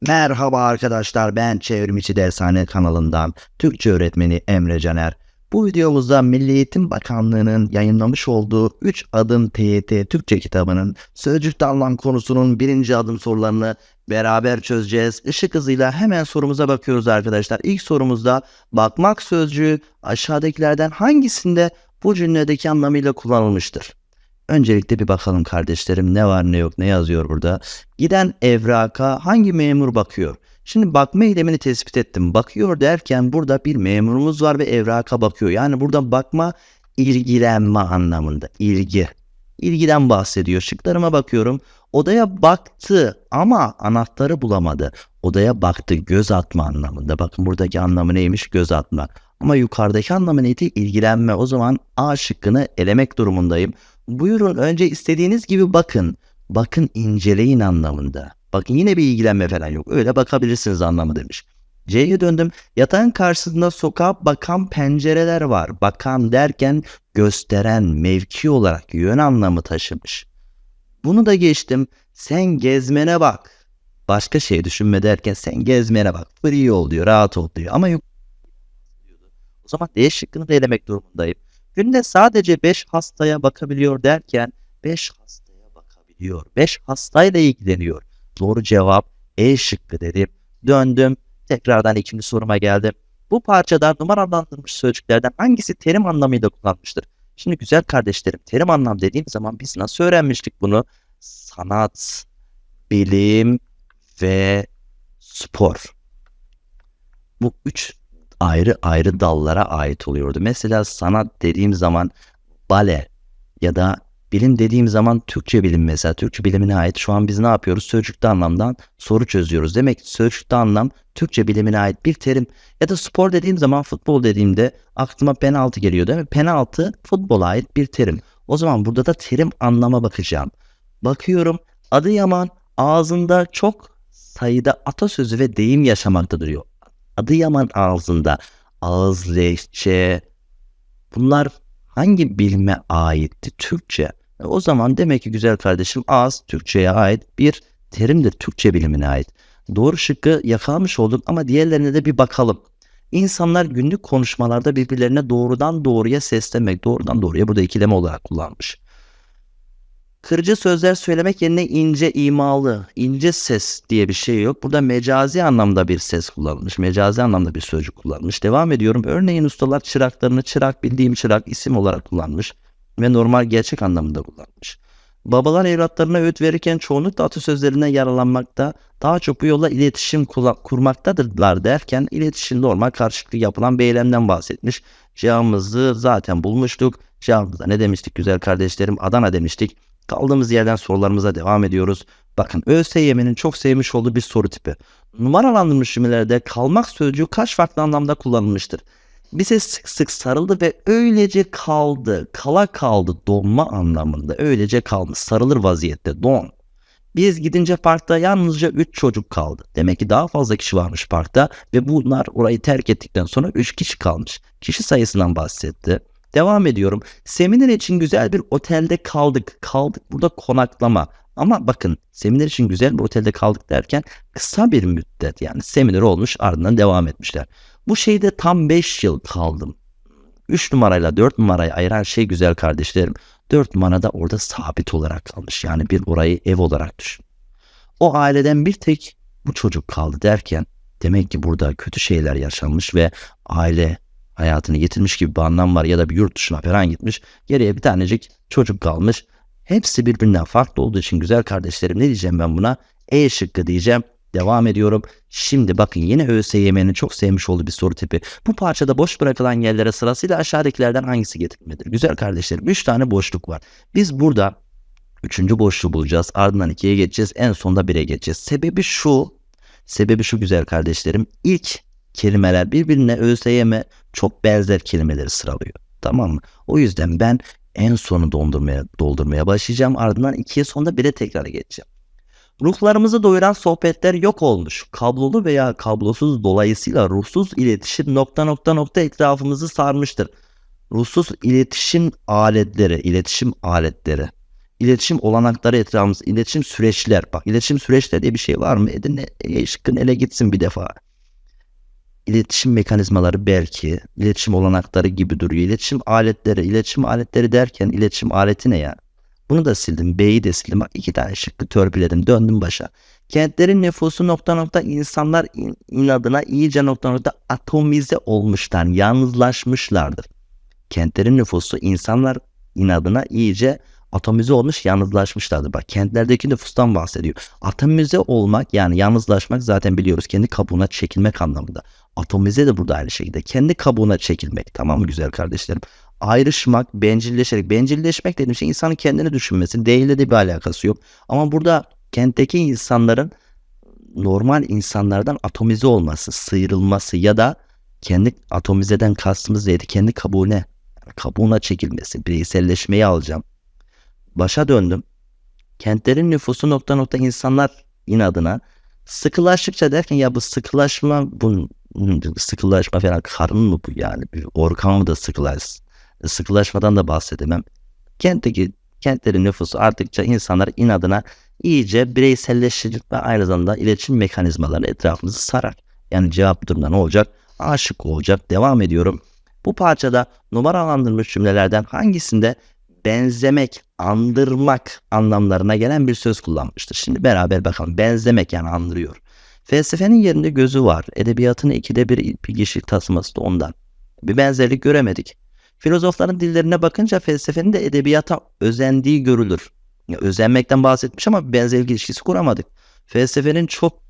Merhaba arkadaşlar ben Çevrimiçi Dershane kanalından Türkçe öğretmeni Emre Caner. Bu videomuzda Milli Eğitim Bakanlığı'nın yayınlamış olduğu 3 adım TYT Türkçe kitabının sözcükte anlam konusunun birinci adım sorularını beraber çözeceğiz. Işık hızıyla hemen sorumuza bakıyoruz arkadaşlar. İlk sorumuzda bakmak sözcüğü aşağıdakilerden hangisinde bu cümledeki anlamıyla kullanılmıştır? Öncelikle bir bakalım kardeşlerim ne var ne yok ne yazıyor burada. Giden evraka hangi memur bakıyor? Şimdi bakma eylemini tespit ettim. Bakıyor derken burada bir memurumuz var ve evraka bakıyor. Yani burada bakma ilgilenme anlamında. İlgi. İlgiden bahsediyor. Şıklarıma bakıyorum. Odaya baktı ama anahtarı bulamadı. Odaya baktı göz atma anlamında. Bakın buradaki anlamı neymiş? Göz atma. Ama yukarıdaki anlamı neydi? İlgilenme. O zaman A şıkkını elemek durumundayım. Buyurun önce istediğiniz gibi bakın. Bakın inceleyin anlamında. Bakın yine bir ilgilenme falan yok. Öyle bakabilirsiniz anlamı demiş. C'ye döndüm. Yatağın karşısında sokağa bakan pencereler var. Bakan derken gösteren mevki olarak yön anlamı taşımış. Bunu da geçtim. Sen gezmene bak. Başka şey düşünme derken sen gezmene bak. Free ol diyor, rahat ol diyor. Ama yok. O zaman D şıkkını da elemek durumundayım. Günde sadece 5 hastaya bakabiliyor derken 5 hastaya bakabiliyor. 5 hastayla ilgileniyor. Doğru cevap E şıkkı dedim. Döndüm. Tekrardan ikinci soruma geldim. Bu parçada numaralandırılmış sözcüklerden hangisi terim anlamıyla kullanmıştır? Şimdi güzel kardeşlerim terim anlam dediğim zaman biz nasıl öğrenmiştik bunu? Sanat, bilim ve spor. Bu üç ayrı ayrı dallara ait oluyordu. Mesela sanat dediğim zaman bale ya da bilim dediğim zaman Türkçe bilim mesela Türkçe bilimine ait şu an biz ne yapıyoruz? Sözcükte anlamdan soru çözüyoruz. Demek ki sözcükte anlam Türkçe bilimine ait bir terim ya da spor dediğim zaman futbol dediğimde aklıma penaltı geliyor değil mi? Penaltı futbola ait bir terim. O zaman burada da terim anlama bakacağım. Bakıyorum Adıyaman ağzında çok sayıda atasözü ve deyim yaşamakta duruyor. Adıyaman ağzında ağız, lehçe bunlar hangi bilime aitti Türkçe? E, o zaman demek ki güzel kardeşim ağız Türkçe'ye ait bir terimdir Türkçe bilimine ait. Doğru şıkkı yakalamış olduk ama diğerlerine de bir bakalım. İnsanlar günlük konuşmalarda birbirlerine doğrudan doğruya seslenmek, doğrudan doğruya burada ikileme olarak kullanmış. Kırıcı sözler söylemek yerine ince imalı, ince ses diye bir şey yok. Burada mecazi anlamda bir ses kullanılmış. Mecazi anlamda bir sözcük kullanılmış. Devam ediyorum. Örneğin ustalar çıraklarını çırak bildiğim çırak isim olarak kullanmış ve normal gerçek anlamında kullanmış. Babalar evlatlarına öğüt verirken çoğunlukla atasözlerinden yaralanmakta, daha çok bu yolla iletişim kurmaktadırlar derken iletişim normal karşılıklı yapılan bir eylemden bahsetmiş. Cevabımızı zaten bulmuştuk. Cevabımızda ne demiştik güzel kardeşlerim? Adana demiştik. Kaldığımız yerden sorularımıza devam ediyoruz. Bakın ÖSYM'nin çok sevmiş olduğu bir soru tipi. Numaralandırılmış cümlelerde kalmak sözcüğü kaç farklı anlamda kullanılmıştır? Bize sık sık sarıldı ve öylece kaldı. Kala kaldı donma anlamında. Öylece kalmış sarılır vaziyette don. Biz gidince parkta yalnızca 3 çocuk kaldı. Demek ki daha fazla kişi varmış parkta ve bunlar orayı terk ettikten sonra 3 kişi kalmış. Kişi sayısından bahsetti. Devam ediyorum. Seminer için güzel bir otelde kaldık. Kaldık burada konaklama. Ama bakın seminer için güzel bir otelde kaldık derken kısa bir müddet yani seminer olmuş ardından devam etmişler. Bu şeyde tam 5 yıl kaldım. 3 numarayla 4 numarayı ayıran şey güzel kardeşlerim. 4 numarada orada sabit olarak kalmış. Yani bir orayı ev olarak düşün. O aileden bir tek bu çocuk kaldı derken demek ki burada kötü şeyler yaşanmış ve aile hayatını yitirmiş gibi bir anlam var ya da bir yurt dışına falan gitmiş. Geriye bir tanecik çocuk kalmış. Hepsi birbirinden farklı olduğu için güzel kardeşlerim ne diyeceğim ben buna? E şıkkı diyeceğim. Devam ediyorum. Şimdi bakın yine ÖSYM'nin çok sevmiş olduğu bir soru tipi. Bu parçada boş bırakılan yerlere sırasıyla aşağıdakilerden hangisi getirilmedir? Güzel kardeşlerim 3 tane boşluk var. Biz burada üçüncü boşluğu bulacağız. Ardından 2'ye geçeceğiz. En sonunda 1'e geçeceğiz. Sebebi şu. Sebebi şu güzel kardeşlerim. İlk kelimeler birbirine ÖSYM çok benzer kelimeleri sıralıyor. Tamam mı? O yüzden ben en sonu doldurmaya, doldurmaya başlayacağım. Ardından ikiye sonunda bire tekrar geçeceğim. Ruhlarımızı doyuran sohbetler yok olmuş. Kablolu veya kablosuz dolayısıyla ruhsuz iletişim nokta nokta nokta etrafımızı sarmıştır. Ruhsuz iletişim aletleri, iletişim aletleri. iletişim olanakları etrafımızda, iletişim süreçler. Bak iletişim süreçleri diye bir şey var mı? Edin e, şıkkın ele gitsin bir defa. İletişim mekanizmaları belki, iletişim olanakları gibi duruyor. İletişim aletleri, iletişim aletleri derken iletişim aleti ne ya? Bunu da sildim. B'yi de sildim. Bak iki tane şıkkı törpüledim. Döndüm başa. Kentlerin nüfusu nokta nokta insanlar in- inadına iyice nokta nokta atomize olmuşlar. Yalnızlaşmışlardır. Kentlerin nüfusu insanlar inadına iyice atomize olmuş yalnızlaşmışlardır. Bak kentlerdeki nüfustan bahsediyor. Atomize olmak yani yalnızlaşmak zaten biliyoruz kendi kabuğuna çekilmek anlamında. Atomize de burada aynı şekilde. Kendi kabuğuna çekilmek. Tamam mı güzel kardeşlerim? Ayrışmak, bencilleşerek. Bencilleşmek dediğim şey insanın kendini düşünmesi. Değille de bir alakası yok. Ama burada kentteki insanların normal insanlardan atomize olması, sıyrılması ya da kendi atomizeden kastımız neydi? Kendi kabuğuna, yani kabuğuna çekilmesi, bireyselleşmeyi alacağım. Başa döndüm. Kentlerin nüfusu nokta nokta insanlar inadına sıkılaştıkça derken ya bu sıkılaşma bu sıkılaşma falan karın mı bu yani bir organ da sıkılaş sıkılaşmadan da bahsedemem. Kentteki kentlerin nüfusu arttıkça insanlar inadına iyice bireyselleşir ve aynı zamanda iletişim mekanizmaları etrafımızı sarar. Yani cevap durumda ne olacak? Aşık olacak. Devam ediyorum. Bu parçada numaralandırılmış cümlelerden hangisinde benzemek, andırmak anlamlarına gelen bir söz kullanmıştır. Şimdi beraber bakalım. Benzemek yani andırıyor. Felsefenin yerinde gözü var. Edebiyatın ikide bir kişi tasması da ondan. Bir benzerlik göremedik. Filozofların dillerine bakınca felsefenin de edebiyata özendiği görülür. Ya, özenmekten bahsetmiş ama bir benzerlik ilişkisi kuramadık. Felsefenin çok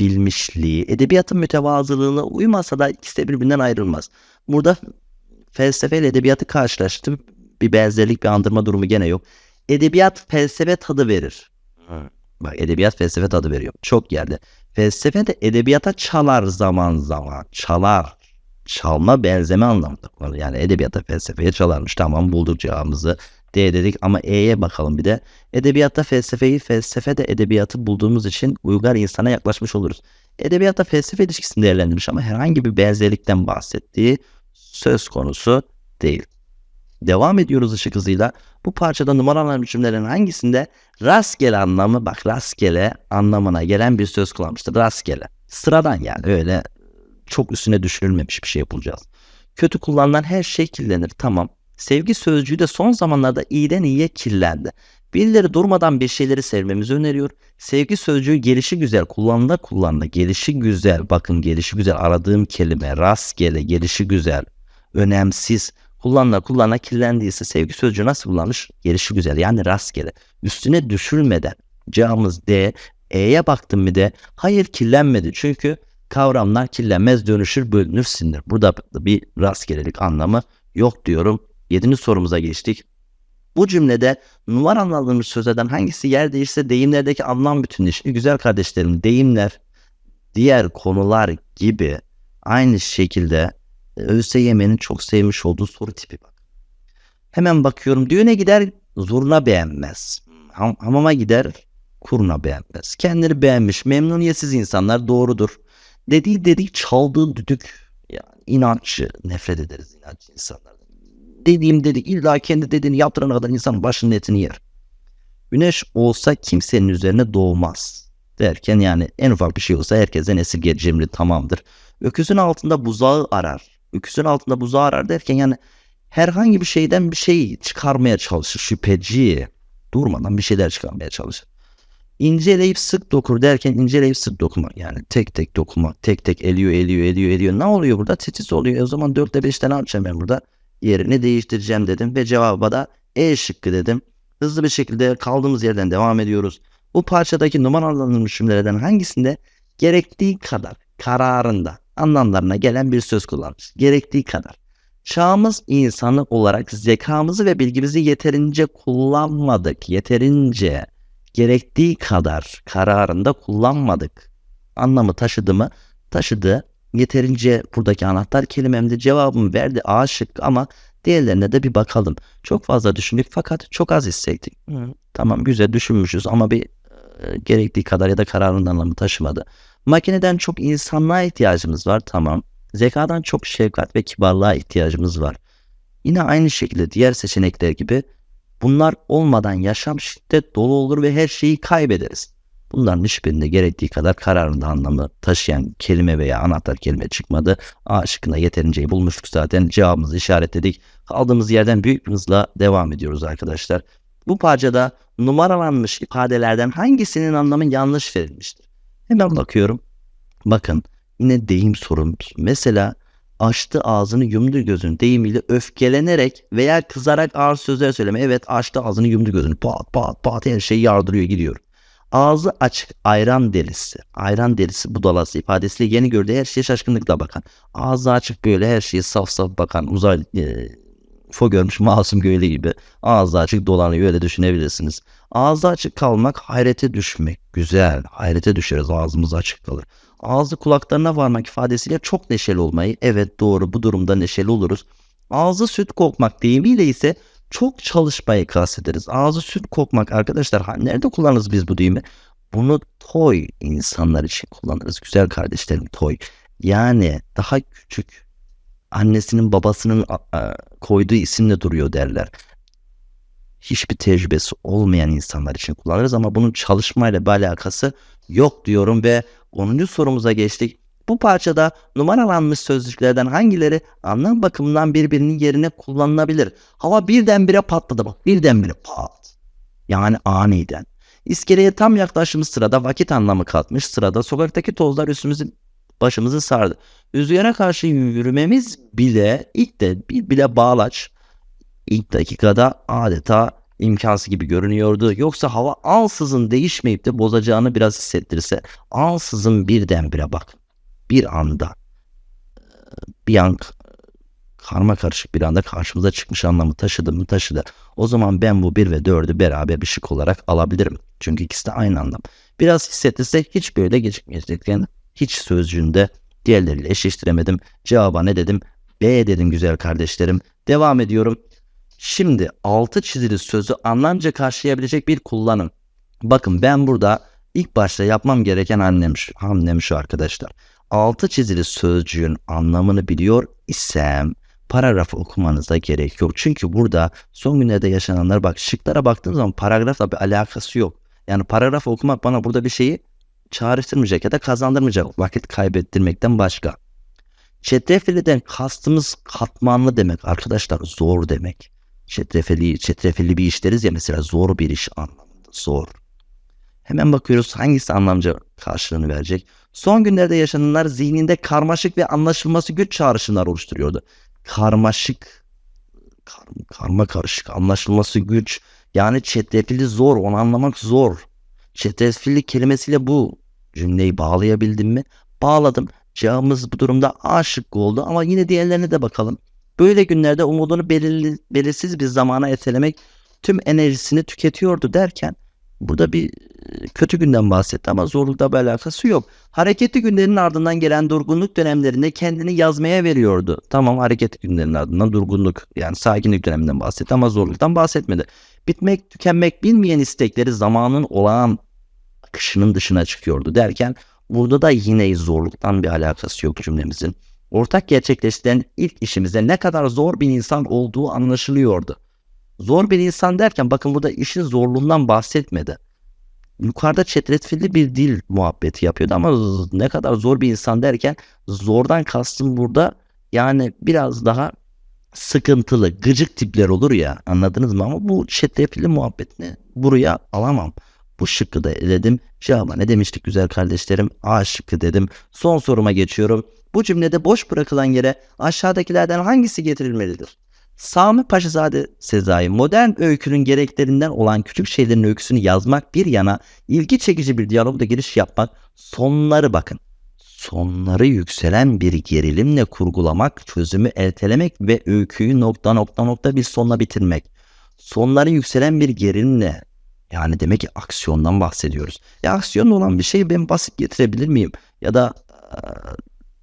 bilmişliği, edebiyatın mütevazılığına uymasa da ikisi de birbirinden ayrılmaz. Burada felsefe ile edebiyatı karşılaştım. Bir benzerlik, bir andırma durumu gene yok. Edebiyat felsefe tadı verir. Bak edebiyat felsefe tadı veriyor. Çok yerde. Felsefe de edebiyata çalar zaman zaman. Çalar. Çalma benzeme anlamında. kullanılır. Yani edebiyata felsefeye çalarmış. Tamam bulduk cevabımızı. D dedik ama E'ye bakalım bir de. Edebiyatta felsefeyi, felsefe de edebiyatı bulduğumuz için uygar insana yaklaşmış oluruz. Edebiyatta felsefe ilişkisini değerlendirmiş ama herhangi bir benzerlikten bahsettiği söz konusu değil. Devam ediyoruz ışık hızıyla. Bu parçada numaralanmış cümlelerin hangisinde rastgele anlamı bak rastgele anlamına gelen bir söz kullanmıştır. Rastgele. Sıradan yani öyle çok üstüne düşünülmemiş bir şey yapacağız. Kötü kullanılan her şey kirlenir tamam. Sevgi sözcüğü de son zamanlarda iyiden iyiye kirlendi. Birileri durmadan bir şeyleri sevmemizi öneriyor. Sevgi sözcüğü gelişi güzel kullanıla kullanıla gelişi güzel bakın gelişi güzel aradığım kelime rastgele gelişi güzel önemsiz kullanıla kullanıla kirlendiyse sevgi sözcüğü nasıl kullanmış? Gelişi güzel yani rastgele üstüne düşülmeden cevabımız D. E'ye baktım mı de hayır kirlenmedi çünkü kavramlar kirlenmez dönüşür bölünür silinir. Burada bir rastgelelik anlamı yok diyorum. Yedinci sorumuza geçtik. Bu cümlede numaralandırılmış sözlerden hangisi yer değişse deyimlerdeki anlam bütünleşir. Güzel kardeşlerim deyimler diğer konular gibi aynı şekilde ÖSYM'nin çok sevmiş olduğu soru tipi bak. Hemen bakıyorum düğüne gider zurna beğenmez. Ham- hamama gider kurna beğenmez. Kendini beğenmiş memnuniyetsiz insanlar doğrudur. Dediği dedik çaldığı düdük yani inanççı nefret ederiz inanççı insanlardan. Dediğim dedik illa kendi dediğini yaptırana kadar insanın başının etini yer. Güneş olsa kimsenin üzerine doğmaz derken yani en ufak bir şey olsa herkesten esirge cimri tamamdır. Öküzün altında buzağı arar. Öküzün altında buzağı arar derken yani herhangi bir şeyden bir şey çıkarmaya çalışır şüpheci. Durmadan bir şeyler çıkarmaya çalışır. İnceleyip sık dokur derken inceleyip sık dokumak yani tek tek dokumak tek tek eliyor eliyor eliyor eliyor. Ne oluyor burada? Titiz oluyor. O zaman 4 ile 5'te ne yapacağım ben burada. Yerini değiştireceğim dedim ve cevaba da E şıkkı dedim. Hızlı bir şekilde kaldığımız yerden devam ediyoruz. Bu parçadaki numaralandırılmış cümlelerden hangisinde gerektiği kadar kararında anlamlarına gelen bir söz kullanmış gerektiği kadar Çağımız insanı olarak zekamızı ve bilgimizi yeterince kullanmadık. Yeterince gerektiği kadar kararında kullanmadık. Anlamı taşıdı mı? Taşıdı. Yeterince buradaki anahtar kelimemde cevabımı verdi A şıkkı ama diğerlerine de bir bakalım. Çok fazla düşündük fakat çok az hissettik. Hı, tamam güzel düşünmüşüz ama bir e, gerektiği kadar ya da kararın anlamı taşımadı. Makineden çok insanlığa ihtiyacımız var tamam. Zekadan çok şefkat ve kibarlığa ihtiyacımız var. Yine aynı şekilde diğer seçenekler gibi Bunlar olmadan yaşam şiddet dolu olur ve her şeyi kaybederiz. Bunların hiçbirinde gerektiği kadar kararında anlamı taşıyan kelime veya anahtar kelime çıkmadı. A şıkkında yeterinceyi bulmuştuk zaten. Cevabımızı işaretledik. Kaldığımız yerden büyük hızla devam ediyoruz arkadaşlar. Bu parçada numaralanmış ifadelerden hangisinin anlamı yanlış verilmiştir? Hemen bakıyorum. Bakın yine deyim sorumuz. Mesela açtı ağzını yumdu gözünü deyimiyle öfkelenerek veya kızarak ağır sözler söyleme. Evet açtı ağzını yumdu gözünü pat pat pat her şeyi yardırıyor gidiyor. Ağzı açık ayran delisi. Ayran delisi budalası ifadesiyle yeni gördüğü her şeye şaşkınlıkla bakan. Ağzı açık böyle her şeyi saf saf bakan uzay e, fo görmüş masum göğlü gibi. Ağzı açık dolanıyor öyle düşünebilirsiniz. Ağzı açık kalmak hayrete düşmek. Güzel hayrete düşeriz ağzımız açık kalır. Ağzı kulaklarına varmak ifadesiyle çok neşeli olmayı. Evet doğru bu durumda neşeli oluruz. Ağzı süt kokmak deyimiyle ise çok çalışmayı kastederiz. Ağzı süt kokmak arkadaşlar nerede kullanırız biz bu deyimi? Bunu toy insanlar için kullanırız. Güzel kardeşlerim toy. Yani daha küçük annesinin babasının koyduğu isimle duruyor derler. Hiçbir tecrübesi olmayan insanlar için kullanırız ama bunun çalışmayla bir alakası yok diyorum ve 10. sorumuza geçtik. Bu parçada numaralanmış sözcüklerden hangileri anlam bakımından birbirinin yerine kullanılabilir? Hava birdenbire patladı bak birdenbire pat. Yani aniden. İskeleye tam yaklaştığımız sırada vakit anlamı katmış sırada sokaktaki tozlar üstümüzü başımızı sardı. Rüzgara karşı yürümemiz bile ilk de bir bile bağlaç ilk dakikada adeta imkansız gibi görünüyordu. Yoksa hava ansızın değişmeyip de bozacağını biraz hissettirse ansızın birdenbire bak bir anda bir an karma karışık bir anda karşımıza çıkmış anlamı taşıdı mı taşıdı. O zaman ben bu 1 ve 4'ü beraber bir şık olarak alabilirim. Çünkü ikisi de aynı anlam. Biraz hissettirse hiç böyle gecikmeyecek. Yani hiç sözcüğünde diğerleriyle eşleştiremedim. Cevaba ne dedim? B dedim güzel kardeşlerim. Devam ediyorum. Şimdi altı çizili sözü anlamca karşılayabilecek bir kullanım. Bakın ben burada ilk başta yapmam gereken annem şu, hamlem şu arkadaşlar. Altı çizili sözcüğün anlamını biliyor isem paragrafı okumanıza gerek yok. Çünkü burada son günlerde yaşananlar bak şıklara baktığım zaman paragrafla bir alakası yok. Yani paragrafı okumak bana burada bir şeyi çağrıştırmayacak ya da kazandırmayacak vakit kaybettirmekten başka. Çetrefilli'den kastımız katmanlı demek arkadaşlar zor demek. Çetrefilli, çetrefilli bir iş deriz ya mesela zor bir iş anlamında zor. Hemen bakıyoruz hangisi anlamca karşılığını verecek. Son günlerde yaşananlar zihninde karmaşık ve anlaşılması güç çağrışımlar oluşturuyordu. Karmaşık, kar, karma karışık, anlaşılması güç. Yani çetrefilli zor, onu anlamak zor. Çetrefilli kelimesiyle bu cümleyi bağlayabildim mi? Bağladım. Cevabımız bu durumda A şıkkı oldu ama yine diğerlerine de bakalım. Böyle günlerde umudunu belirli, belirsiz bir zamana ertelemek tüm enerjisini tüketiyordu derken burada bir kötü günden bahsetti ama zorlukla bir alakası yok. Hareketli günlerin ardından gelen durgunluk dönemlerinde kendini yazmaya veriyordu. Tamam hareketli günlerin ardından durgunluk yani sakinlik döneminden bahsetti ama zorluktan bahsetmedi. Bitmek tükenmek bilmeyen istekleri zamanın olağan akışının dışına çıkıyordu derken burada da yine zorluktan bir alakası yok cümlemizin. Ortak gerçekleştiren ilk işimizde ne kadar zor bir insan olduğu anlaşılıyordu. Zor bir insan derken bakın burada işin zorluğundan bahsetmedi yukarıda çetrefilli bir dil muhabbeti yapıyordu ama ne kadar zor bir insan derken zordan kastım burada yani biraz daha sıkıntılı gıcık tipler olur ya anladınız mı ama bu çetrefilli muhabbetini buraya alamam. Bu şıkkı da eledim. Cevaba ne demiştik güzel kardeşlerim? A şıkkı dedim. Son soruma geçiyorum. Bu cümlede boş bırakılan yere aşağıdakilerden hangisi getirilmelidir? Sami Paşazade Sezai modern öykünün gereklerinden olan küçük şeylerin öyküsünü yazmak bir yana ilgi çekici bir diyalogda giriş yapmak sonları bakın. Sonları yükselen bir gerilimle kurgulamak, çözümü ertelemek ve öyküyü nokta nokta nokta bir sonla bitirmek. Sonları yükselen bir gerilimle yani demek ki aksiyondan bahsediyoruz. Ya aksiyon olan bir şey ben basit getirebilir miyim? Ya da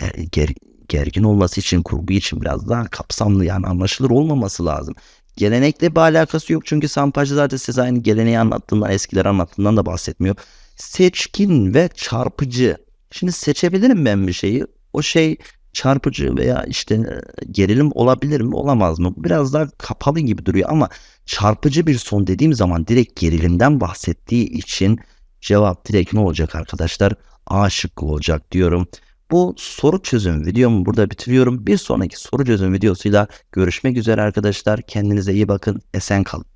e, ger gergin olması için kurgu için biraz daha kapsamlı yani anlaşılır olmaması lazım. Gelenekle bir alakası yok çünkü Sampacı zaten size aynı geleneği anlattığından eskiler anlattığından da bahsetmiyor. Seçkin ve çarpıcı. Şimdi seçebilirim ben bir şeyi. O şey çarpıcı veya işte e, gerilim olabilir mi olamaz mı? Biraz daha kapalı gibi duruyor ama çarpıcı bir son dediğim zaman direkt gerilimden bahsettiği için cevap direkt ne olacak arkadaşlar? A şıkkı olacak diyorum. Bu soru çözüm videomu burada bitiriyorum. Bir sonraki soru çözüm videosuyla görüşmek üzere arkadaşlar. Kendinize iyi bakın. Esen kalın.